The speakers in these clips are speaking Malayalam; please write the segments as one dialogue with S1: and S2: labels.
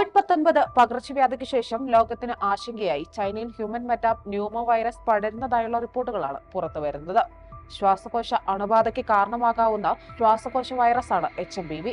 S1: കോവിഡ് പത്തൊൻപത് പകർച്ചവ്യാധിക്ക് ശേഷം ലോകത്തിന് ആശങ്കയായി. ചൈനയിൽ ഹ്യൂമൻ മെറ്റാപ് ന്യൂമോ വൈറസ് പടരുന്നതായുള്ള റിപ്പോർട്ടുകളാണ് പുറത്തുവരുന്നത് ശ്വാസകോശ അണുബാധയ്ക്ക് കാരണമാകാവുന്ന ശ്വാസകോശ വൈറസാണ് എച്ച് എം ബി വി.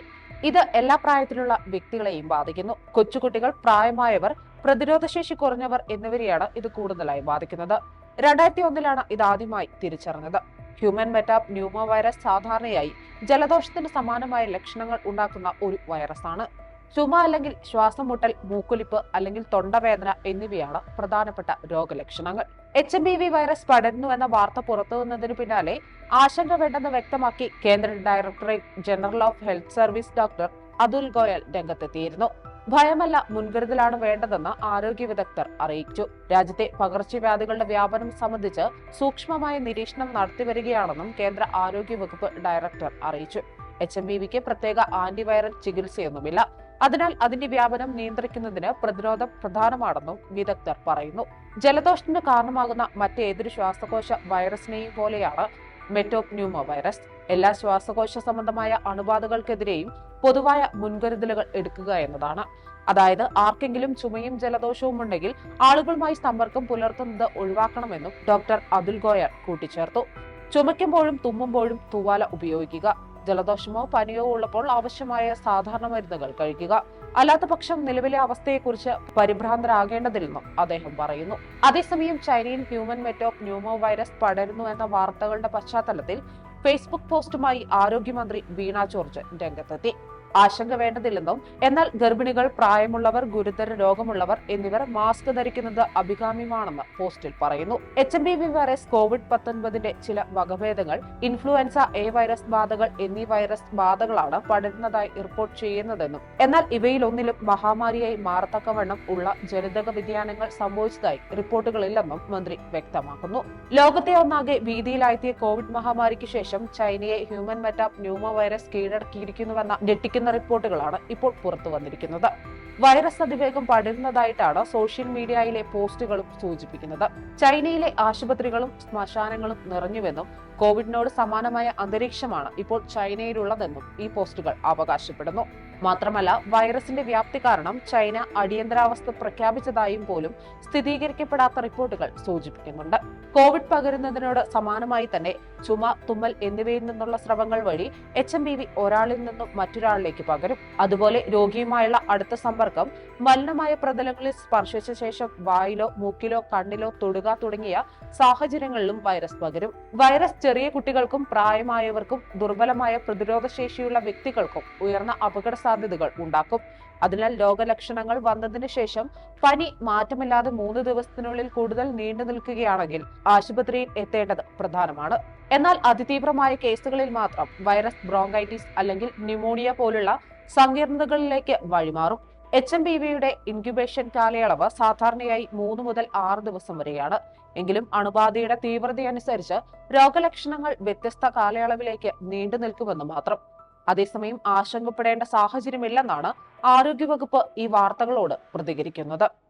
S1: ഇത് എല്ലാ പ്രായത്തിലുള്ള വ്യക്തികളെയും ബാധിക്കുന്നു. കൊച്ചുകുട്ടികൾ പ്രായമായവർ പ്രതിരോധശേഷി കുറഞ്ഞവർ എന്നിവരെയാണ് ഇത് കൂടുതലായി ബാധിക്കുന്നത്. രണ്ടായിരത്തി ഒന്നിലാണ് ഇത് ആദ്യമായി തിരിച്ചറിഞ്ഞത്. ഹ്യൂമൻ മെറ്റാപ് ന്യൂമോ വൈറസ് സാധാരണയായി ജലദോഷത്തിന് സമാനമായ ലക്ഷണങ്ങൾ ഉണ്ടാക്കുന്ന ഒരു വൈറസാണ്. ചുമ അല്ലെങ്കിൽ ശ്വാസം മുട്ടൽ മൂക്കൊലിപ്പ് അല്ലെങ്കിൽ തൊണ്ടവേദന എന്നിവയാണ് പ്രധാനപ്പെട്ട രോഗലക്ഷണങ്ങൾ. H M P V virus പടരുന്നു എന്ന വാർത്ത പുറത്തുവന്നതിന് പിന്നാലെ ആശങ്ക വേണ്ടെന്ന് വ്യക്തമാക്കി കേന്ദ്ര directorate general of health service doctor Atul Goyal രംഗത്തെത്തിയിരുന്നു. ഭയമല്ല മുൻകരുതലാണ് വേണ്ടതെന്ന് ആരോഗ്യ വിദഗ്ധർ അറിയിച്ചു. രാജ്യത്തെ പകർച്ചവ്യാധികളുടെ വ്യാപനം സംബന്ധിച്ച് സൂക്ഷ്മമായ നിരീക്ഷണം നടത്തിവരികയാണെന്നും കേന്ദ്ര ആരോഗ്യ വകുപ്പ് ഡയറക്ടർ അറിയിച്ചു. എച്ച് എം ബി വിക്ക് പ്രത്യേക ആന്റിവൈറൽ ചികിത്സയൊന്നുമില്ല. അതിനാൽ അതിന്റെ വ്യാപനം നിയന്ത്രിക്കുന്നതിന് പ്രതിരോധം പ്രധാനമാണെന്നും വിദഗ്ധർ പറയുന്നു. ജലദോഷത്തിന് കാരണമാകുന്ന മറ്റേതൊരു ശ്വാസകോശ വൈറസിനെയും പോലെയാണ് മെറ്റോപ്ന്യൂമോ വൈറസ് എല്ലാ ശ്വാസകോശ സംബന്ധമായ അണുബാധകൾക്കെതിരെയും പൊതുവായ മുൻകരുതലുകൾ എടുക്കുക എന്നതാണ്. അതായത് ആർക്കെങ്കിലും ചുമയും ജലദോഷവും ഉണ്ടെങ്കിൽ ആളുകളുമായി സമ്പർക്കം പുലർത്തുന്നത് ഒഴിവാക്കണമെന്നും ഡോക്ടർ അതുൽ ഗോയർ കൂട്ടിച്ചേർത്തു. ചുമയ്ക്കുമ്പോഴും തുമ്മുമ്പോഴും തൂവാല ഉപയോഗിക്കുക. ജലദോഷമോ പനിയോ ഉള്ളപ്പോൾ ആവശ്യമായ സാധാരണ മരുന്നുകൾ കഴിക്കുക. അല്ലാത്ത പക്ഷം നിലവിലെ അവസ്ഥയെക്കുറിച്ച് പരിഭ്രാന്തരാകേണ്ടതില്ലെന്നും അദ്ദേഹം പറയുന്നു. അതേസമയം ചൈനയിൽ ഹ്യൂമൻ മെറ്റോക് ന്യൂമോ വൈറസ് പടരുന്നു എന്ന വാർത്തകളുടെ പശ്ചാത്തലത്തിൽ ഫേസ്ബുക്ക് പോസ്റ്റുമായി ആരോഗ്യമന്ത്രി വീണ ജോർജ് രംഗത്തെത്തി. ആശങ്ക വേണ്ടതില്ലെന്നും എന്നാൽ ഗർഭിണികൾ പ്രായമുള്ളവർ ഗുരുതര രോഗമുള്ളവർ എന്നിവർ മാസ്ക് ധരിക്കുന്നത് അഭികാമ്യമാണെന്ന് പോസ്റ്റിൽ പറയുന്നു. H M B V virus covid പത്തൊൻപതിന്റെ ചില വകഭേദങ്ങൾ ഇൻഫ്ലുവൻസ എ വൈറസ് ബാധകൾ എന്നീ വൈറസ് ബാധകളാണ് പടരുന്നതായി റിപ്പോർട്ട് ചെയ്യുന്നതെന്നും എന്നാൽ ഇവയിലൊന്നിലും മഹാമാരിയായി മാറത്തക്കവണ്ണം ഉള്ള ജനിതക വ്യതിയാനങ്ങൾ സംഭവിച്ചതായി റിപ്പോർട്ടുകളില്ലെന്നും മന്ത്രി വ്യക്തമാക്കുന്നു. ലോകത്തെ ഒന്നാകെ ഭീതിയിലായെത്തിയ കോവിഡ് മഹാമാരിക്ക് ശേഷം ചൈനയെ ഹ്യൂമൻ മെറ്റാപ് ന്യൂമോ വൈറസ് കീഴടക്കിയിരിക്കുന്നുവെന്ന ഞെട്ടിക്കുന്ന റിപ്പോർട്ടുകളാണ് ഇപ്പോൾ പുറത്തു വന്നിരിക്കുന്നത്. വൈറസ് അതിവേഗം പടരുന്നതായിട്ടാണ് സോഷ്യൽ മീഡിയയിലെ പോസ്റ്റുകളും സൂചിപ്പിക്കുന്നത്. ചൈനയിലെ ആശുപത്രികളും ശ്മശാനങ്ങളും നിറഞ്ഞുവെന്നും കോവിഡിനോട് സമാനമായ അന്തരീക്ഷമാണ് ഇപ്പോൾ ചൈനയിലുള്ളതെന്നും ഈ പോസ്റ്റുകൾ അവകാശപ്പെടുന്നു. മാത്രമല്ല വൈറസിന്റെ വ്യാപ്തി കാരണം ചൈന അടിയന്തരാവസ്ഥ പ്രഖ്യാപിച്ചതായും പോലും സ്ഥിരീകരിക്കപ്പെടാത്ത റിപ്പോർട്ടുകൾ സൂചിപ്പിക്കുന്നുണ്ട്. കോവിഡ് പകരുന്നതിനോട് സമാനമായി തന്നെ ചുമ തുമ്മൽ എന്നിവയിൽ നിന്നുള്ള സ്രവങ്ങൾ വഴി എച്ച് എം ബി വി ഒരാളിൽ നിന്നും മറ്റൊരാളിലേക്ക് പകരും. അതുപോലെ രോഗിയുമായുള്ള അടുത്ത സമ്പർക്കം മലിനമായ പ്രതലങ്ങളിൽ സ്പർശിച്ച ശേഷം വായിലോ മൂക്കിലോ കണ്ണിലോ തൊടുക തുടങ്ങിയ സാഹചര്യങ്ങളിലും വൈറസ് പകരും. വൈറസ് ചെറിയ കുട്ടികൾക്കും പ്രായമായവർക്കും ദുർബലമായ പ്രതിരോധ ശേഷിയുള്ള വ്യക്തികൾക്കും ഉയർന്ന അപകട സാധ്യതകൾ ഉണ്ടാക്കും. അതിനാൽ രോഗലക്ഷണങ്ങൾ വന്നതിന് ശേഷം പനി മാറ്റമില്ലാതെ മൂന്ന് ദിവസത്തിനുള്ളിൽ കൂടുതൽ നീണ്ടു നിൽക്കുകയാണെങ്കിൽ ആശുപത്രിയിൽ എത്തേണ്ടത് പ്രധാനമാണ്. എന്നാൽ അതിതീവ്രമായ കേസുകളിൽ മാത്രം വൈറസ് ബ്രോങ്കൈറ്റിസ് അല്ലെങ്കിൽ ന്യൂമോണിയ പോലുള്ള സങ്കീർണതകളിലേക്ക് വഴിമാറും. എച്ച് എം ബി വിയുടെ ഇൻക്യുബേഷൻ കാലയളവ് സാധാരണയായി മൂന്ന് മുതൽ ആറ് ദിവസം വരെയാണ്. എങ്കിലും അണുബാധയുടെ തീവ്രതയനുസരിച്ച് രോഗലക്ഷണങ്ങൾ വ്യത്യസ്ത കാലയളവിലേക്ക് നീണ്ടു നിൽക്കുമെന്ന് മാത്രം. അതേസമയം ആശങ്കപ്പെടേണ്ട സാഹചര്യമില്ലെന്നാണ് ആരോഗ്യവകുപ്പ് ഈ വാർത്തകളോട് പ്രതികരിക്കുന്നത്.